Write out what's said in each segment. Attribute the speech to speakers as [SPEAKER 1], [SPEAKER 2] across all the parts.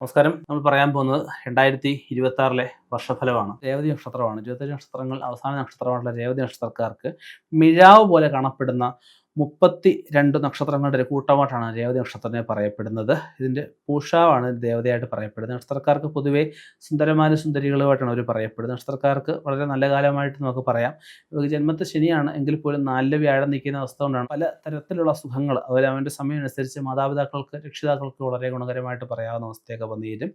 [SPEAKER 1] നമസ്കാരം. നമ്മൾ പറയാൻ പോകുന്നത് രണ്ടായിരത്തി ഇരുപത്തി ആറിലെ വർഷഫലമാണ്. രേവതി നക്ഷത്രമാണ്. ഇരുപത്തി നക്ഷത്രങ്ങൾ അവസാന നക്ഷത്രമായിട്ടുള്ള രേവതി നക്ഷത്രക്കാർക്ക് മിഴാവ് പോലെ കാണപ്പെടുന്ന മുപ്പത്തി രണ്ട് നക്ഷത്രങ്ങളുടെ ഒരു കൂട്ടമായിട്ടാണ് രേവതി നക്ഷത്രത്തിനെ പറയപ്പെടുന്നത്. ഇതിന്റെ പൂഷാവാണ് ദേവതയായിട്ട് പറയപ്പെടുന്നത്. നക്ഷത്രക്കാർക്ക് പൊതുവേ സുന്ദരമാന സുന്ദരികളുമായിട്ടാണ് അവർ പറയപ്പെടുന്നത്. നക്ഷത്രക്കാർക്ക് വളരെ നല്ല കാലമായിട്ട് നമുക്ക് പറയാം. ഇവർക്ക് ജന്മത്തെ ശനിയാണ്. എങ്കിൽ പോലും നാലിൽ വ്യാഴം നിൽക്കുന്ന അവസ്ഥ കൊണ്ടാണ് പല തരത്തിലുള്ള സുഖങ്ങൾ അവർ അവന്റെ സമയം അനുസരിച്ച് മാതാപിതാക്കൾക്ക് രക്ഷിതാക്കൾക്ക് വളരെ ഗുണകരമായിട്ട് പറയാവുന്ന അവസ്ഥയൊക്കെ വന്നിരും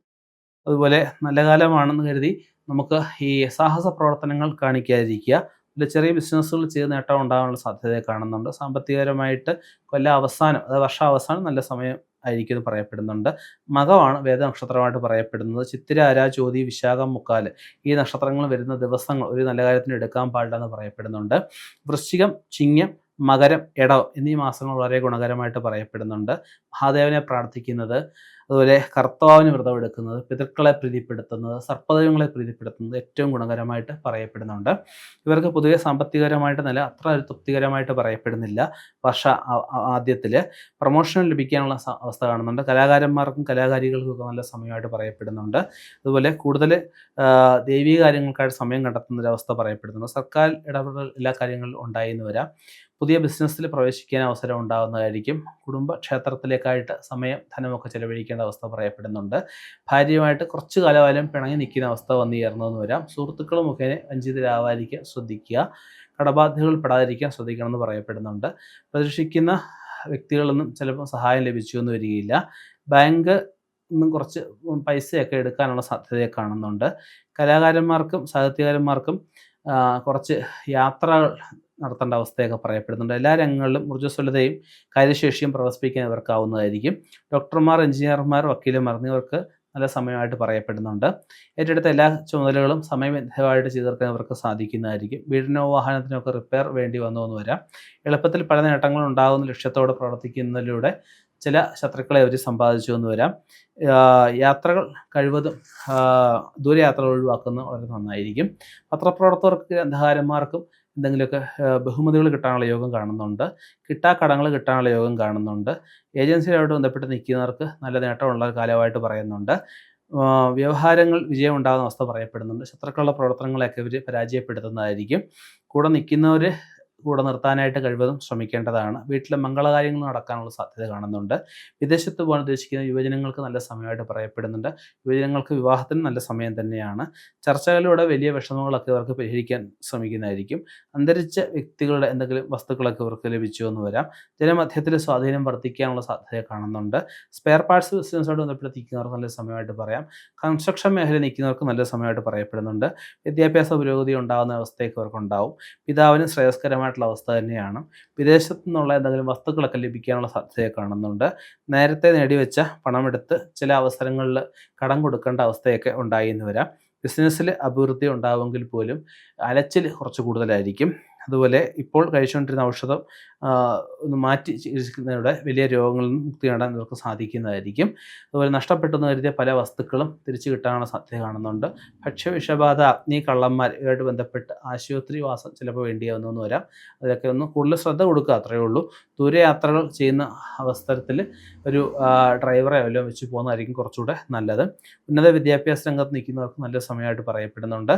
[SPEAKER 1] അതുപോലെ നല്ല കാലമാണെന്ന് കരുതി നമുക്ക് ഈ സാഹസ പ്രവർത്തനങ്ങൾ കാണിക്കാതിരിക്കുക. ഇതിൽ ചെറിയ ബിസിനസ്സുകൾ ചെയ്ത് നേട്ടം ഉണ്ടാകാനുള്ള സാധ്യത കാണുന്നുണ്ട്. സാമ്പത്തികപരമായിട്ട് കൊല്ല അവസാനം അതായത് വർഷ അവസാനം നല്ല സമയം ആയിരിക്കും എന്ന് പറയപ്പെടുന്നുണ്ട്. മകമാണ് വേദനക്ഷത്രമായിട്ട് പറയപ്പെടുന്നത്. ചിത്തിര അര ജ്യോതി വിശാഖം മുക്കാൽ ഈ നക്ഷത്രങ്ങൾ വരുന്ന ദിവസങ്ങൾ ഒരു നല്ല കാര്യത്തിന് എടുക്കാൻ പാടില്ല എന്ന് പറയപ്പെടുന്നുണ്ട്. വൃശ്ചികം ചിങ്ങം മകരം ഇടവം എന്നീ മാസങ്ങൾ വളരെ ഗുണകരമായിട്ട് പറയപ്പെടുന്നുണ്ട്. മഹാദേവനെ പ്രാർത്ഥിക്കുന്നത് അതുപോലെ കർത്താവിന് വ്രതം എടുക്കുന്നത് പിതൃക്കളെ പ്രീതിപ്പെടുത്തുന്നത് സർപ്പദൈവങ്ങളെ പ്രീതിപ്പെടുത്തുന്നത് ഏറ്റവും ഗുണകരമായിട്ട് പറയപ്പെടുന്നുണ്ട്. ഇവർക്ക് പൊതുവെ സാമ്പത്തികപരമായിട്ട് നല്ല അത്ര ഒരു തൃപ്തികരമായിട്ട് പറയപ്പെടുന്നില്ല വർഷ ആദ്യത്തിൽ പ്രൊമോഷൻ ലഭിക്കാനുള്ള അവസ്ഥ കാണുന്നുണ്ട്. കലാകാരന്മാർക്കും കലാകാരികൾക്കും ഒക്കെ നല്ല സമയമായിട്ട് പറയപ്പെടുന്നുണ്ട്. അതുപോലെ കൂടുതൽ ദൈവീക കാര്യങ്ങൾക്കായിട്ട് സമയം കണ്ടെത്തുന്ന ഒരു അവസ്ഥ പറയപ്പെടുന്നുണ്ട്. സർക്കാർ ഇടപെടൽ എല്ലാ കാര്യങ്ങളിലും ഉണ്ടായി എന്ന് വരാം. പുതിയ ബിസിനസ്സിൽ പ്രവേശിക്കാൻ അവസരം ഉണ്ടാകുന്നതായിരിക്കും. കുടുംബ ക്ഷേത്രത്തിലേക്കായിട്ട് സമയം ധനമൊക്കെ ചെലവഴിക്കേണ്ട അവസ്ഥ പറയപ്പെടുന്നുണ്ട്. ഭാര്യയുമായിട്ട് കുറച്ചു കാലകാലം പിണങ്ങി നിൽക്കുന്ന അവസ്ഥ വന്നു ചേർന്നതെന്ന് വരാം. സുഹൃത്തുക്കൾ മുഖേന വഞ്ചിതരാവാതിരിക്കാൻ ശ്രദ്ധിക്കുക. കടബാധ്യതകൾ പെടാതിരിക്കാൻ ശ്രദ്ധിക്കണമെന്ന് പറയപ്പെടുന്നുണ്ട്. പ്രതീക്ഷിക്കുന്ന വ്യക്തികളൊന്നും ചിലപ്പോൾ സഹായം ലഭിച്ചു എന്ന് വരികയില്ല. ബാങ്ക് നിന്നും കുറച്ച് പൈസയൊക്കെ എടുക്കാനുള്ള സാധ്യതയെ കാണുന്നുണ്ട്. കലാകാരന്മാർക്കും സാഹിത്യകാരന്മാർക്കും കുറച്ച് യാത്രകൾ നടത്തേണ്ട അവസ്ഥയൊക്കെ പറയപ്പെടുന്നുണ്ട്. എല്ലാ രംഗങ്ങളിലും ഊർജസ്വലതയും കാര്യശേഷിയും പ്രവർത്തിപ്പിക്കാൻ ഇവർക്കാവുന്നതായിരിക്കും. ഡോക്ടർമാർ എഞ്ചിനീയർമാർ വക്കീലന്മാർ എന്നിവർക്ക് നല്ല സമയമായിട്ട് പറയപ്പെടുന്നുണ്ട്. ഏറ്റെടുത്ത എല്ലാ ചുമതലകളും സമയബന്ധമായിട്ട് ചെയ്തു തീർക്കാൻ ഇവർക്ക് സാധിക്കുന്നതായിരിക്കും. വീടിനോ വാഹനത്തിനോ ഒക്കെ റിപ്പയർ വേണ്ടി വന്നു എന്ന് വരാം. എളുപ്പത്തിൽ പല നേട്ടങ്ങളും ഉണ്ടാകുന്ന ലക്ഷ്യത്തോടെ പ്രവർത്തിക്കുന്നതിലൂടെ ചില ശത്രുക്കളെ അവർ സമ്പാദിച്ചു എന്ന് വരാം. യാത്രകൾ കഴിവതും ദൂരയാത്രകൾ ഒഴിവാക്കുന്നത് വളരെ നന്നായിരിക്കും. പത്രപ്രവർത്തകർക്ക് അന്ധകാരന്മാർക്കും എന്തെങ്കിലുമൊക്കെ ബഹുമതികൾ കിട്ടാനുള്ള യോഗം കാണുന്നുണ്ട്. കിട്ടാക്കടങ്ങൾ കിട്ടാനുള്ള യോഗം കാണുന്നുണ്ട്. ഏജൻസിയുമായിട്ട് ബന്ധപ്പെട്ട് നിൽക്കുന്നവർക്ക് നല്ല നേട്ടമുള്ള കാലമായിട്ട് പറയുന്നുണ്ട്. വ്യവഹാരങ്ങൾ വിജയമുണ്ടാകുന്ന അവസ്ഥ പറയപ്പെടുന്നുണ്ട്. ശത്രുക്കളുടെ പ്രവർത്തനങ്ങളെയൊക്കെ ഇവർ പരാജയപ്പെടുത്തുന്നതായിരിക്കും. കൂടെ നിൽക്കുന്നവർ കൂടെ നിർത്താനായിട്ട് കഴിവതും ശ്രമിക്കേണ്ടതാണ്. വീട്ടിലെ മംഗളകാര്യങ്ങൾ നടക്കാനുള്ള സാധ്യത കാണുന്നുണ്ട്. വിദേശത്ത് പോകാൻ ഉദ്ദേശിക്കുന്ന യുവജനങ്ങൾക്ക് നല്ല സമയമായിട്ട് പറയപ്പെടുന്നുണ്ട്. യുവജനങ്ങൾക്ക് വിവാഹത്തിന് നല്ല സമയം തന്നെയാണ്. ചർച്ചകളിലൂടെ വലിയ വിഷമങ്ങളൊക്കെ ഇവർക്ക് പരിഹരിക്കാൻ ശ്രമിക്കുന്നതായിരിക്കും. അന്തരിച്ച വ്യക്തികളുടെ എന്തെങ്കിലും വസ്തുക്കളൊക്കെ ഇവർക്ക് ലഭിച്ചു എന്ന് വരാം. ജനമധ്യത്തിൽ സ്വാധീനം വർദ്ധിക്കാനുള്ള സാധ്യത കാണുന്നുണ്ട്. സ്പെയർ പാർട്സ് ബിസിനസ്സോട് ബന്ധപ്പെട്ട് നല്ല സമയമായിട്ട് പറയാം. കൺസ്ട്രക്ഷൻ മേഖല നിൽക്കുന്നവർക്ക് നല്ല സമയമായിട്ട് പറയപ്പെടുന്നുണ്ട്. വിദ്യാഭ്യാസ പുരോഗതി ഉണ്ടാകുന്ന അവസ്ഥയൊക്കെ ഇവർക്ക് ഉണ്ടാവും പിതാവിന് ശ്രേയസ്കരമായിട്ട് ആയിട്ടുള്ള അവസ്ഥ തന്നെയാണ്. വിദേശത്തു നിന്നുള്ള എന്തെങ്കിലും വസ്തുക്കളൊക്കെ ലഭിക്കാനുള്ള സാധ്യതയെ കാണുന്നുണ്ട്. നേരത്തെ നേടിവെച്ച പണമെടുത്ത് ചില അവസരങ്ങളിൽ കടം കൊടുക്കേണ്ട അവസ്ഥയൊക്കെ ഉണ്ടായി എന്ന് വരാം. ബിസിനസ്സിൽ അഭിവൃദ്ധി ഉണ്ടാവുമെങ്കിൽ പോലും അലച്ചിൽ കുറച്ച് കൂടുതലായിരിക്കും. അതുപോലെ ഇപ്പോൾ കഴിച്ചുകൊണ്ടിരുന്ന ഔഷധം ഒന്ന് മാറ്റി ചികിത്സിക്കുന്നതിലൂടെ വലിയ രോഗങ്ങളിൽ നിന്ന് മുക്തി നേടാൻ ഇവർക്ക് സാധിക്കുന്നതായിരിക്കും. അതുപോലെ നഷ്ടപ്പെട്ടെന്ന് കരുതിയ പല വസ്തുക്കളും തിരിച്ചു കിട്ടാനുള്ള സാധ്യത കാണുന്നുണ്ട്. ഭക്ഷ്യവിഷബാധ അഗ്നി കള്ളന്മാർ ഇവരുമായിട്ട് ബന്ധപ്പെട്ട് ആശുപത്രി വാസം ചിലപ്പോൾ വേണ്ടിയാവുന്നു വരാം. അതിലൊക്കെ ഒന്ന് കൂടുതൽ ശ്രദ്ധ കൊടുക്കുക അത്രയേ ഉള്ളൂ. ദൂരയാത്രകൾ ചെയ്യുന്ന അവസരത്തിൽ ഒരു ഡ്രൈവറെ വല്ലതും വെച്ച് പോകുന്നതായിരിക്കും കുറച്ചുകൂടെ നല്ലത്. ഉന്നത വിദ്യാഭ്യാസ രംഗത്ത് നിൽക്കുന്നവർക്ക് നല്ല സമയമായിട്ട് പറയപ്പെടുന്നുണ്ട്.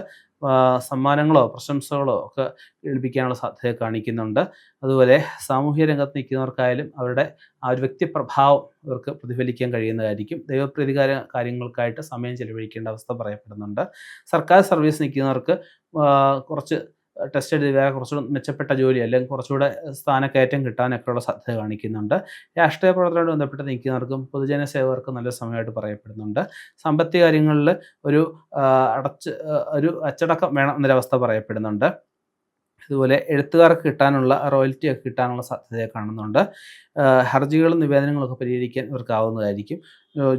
[SPEAKER 1] സമ്മാനങ്ങളോ പ്രശംസകളോ ഒക്കെ ലഭിക്കാനുള്ള സാധ്യത കാണിക്കുന്നുണ്ട്. അതുപോലെ സാമൂഹ്യ രംഗത്ത് നിൽക്കുന്നവർക്കായാലും അവരുടെ ആ ഒരു വ്യക്തിപ്രഭാവം ഇവർക്ക് പ്രതിഫലിക്കാൻ കഴിയുന്നതായിരിക്കും. ദൈവപ്രതികാര കാര്യങ്ങൾക്കായിട്ട് സമയം ചെലവഴിക്കേണ്ട അവസ്ഥ പറയപ്പെടുന്നുണ്ട്. സർക്കാർ സർവീസ് നിൽക്കുന്നവർക്ക് കുറച്ച് ടെസ്റ്റ് എഴുതി വേറെ കുറച്ചുകൂടെ മെച്ചപ്പെട്ട ജോലി അല്ലെങ്കിൽ കുറച്ചുകൂടെ സ്ഥാനക്കയറ്റം കിട്ടാനൊക്കെയുള്ള സാധ്യത കാണിക്കുന്നുണ്ട്. രാഷ്ട്രീയ പ്രവർത്തനമായിട്ട് ബന്ധപ്പെട്ട് നിൽക്കുന്നവർക്കും പൊതുജന സേവകർക്കും നല്ല സമയമായിട്ട് പറയപ്പെടുന്നുണ്ട്. സാമ്പത്തിക കാര്യങ്ങളിൽ ഒരു അടച്ച് ഒരു അച്ചടക്കം വേണം എന്നൊരവസ്ഥ പറയപ്പെടുന്നുണ്ട്. ഇതുപോലെ എഴുത്തുകാർക്ക് കിട്ടാനുള്ള റോയൽറ്റി ഒക്കെ കിട്ടാനുള്ള സാധ്യതയെ കാണുന്നുണ്ട്. ഹർജികളും നിവേദനങ്ങളൊക്കെ പരിഹരിക്കാൻ ഇവർക്കാവുന്നതായിരിക്കും.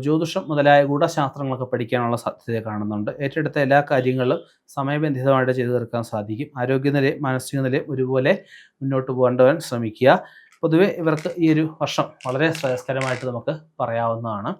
[SPEAKER 1] ജ്യോതിഷം മുതലായ ഗൂഢശാസ്ത്രങ്ങളൊക്കെ പഠിക്കാനുള്ള സാധ്യത കാണുന്നുണ്ട്. ഏറ്റെടുത്ത എല്ലാ കാര്യങ്ങളും സമയബന്ധിതമായിട്ട് ചെയ്തു തീർക്കാൻ സാധിക്കും. ആരോഗ്യനിലയും മാനസിക നിലയും ഒരുപോലെ മുന്നോട്ട് പോകേണ്ടവൻ ശ്രമിക്കുക. പൊതുവെ ഇവർക്ക് ഈ ഒരു വർഷം വളരെ ശ്രേയസ്കരമായിട്ട് നമുക്ക് പറയാവുന്നതാണ്.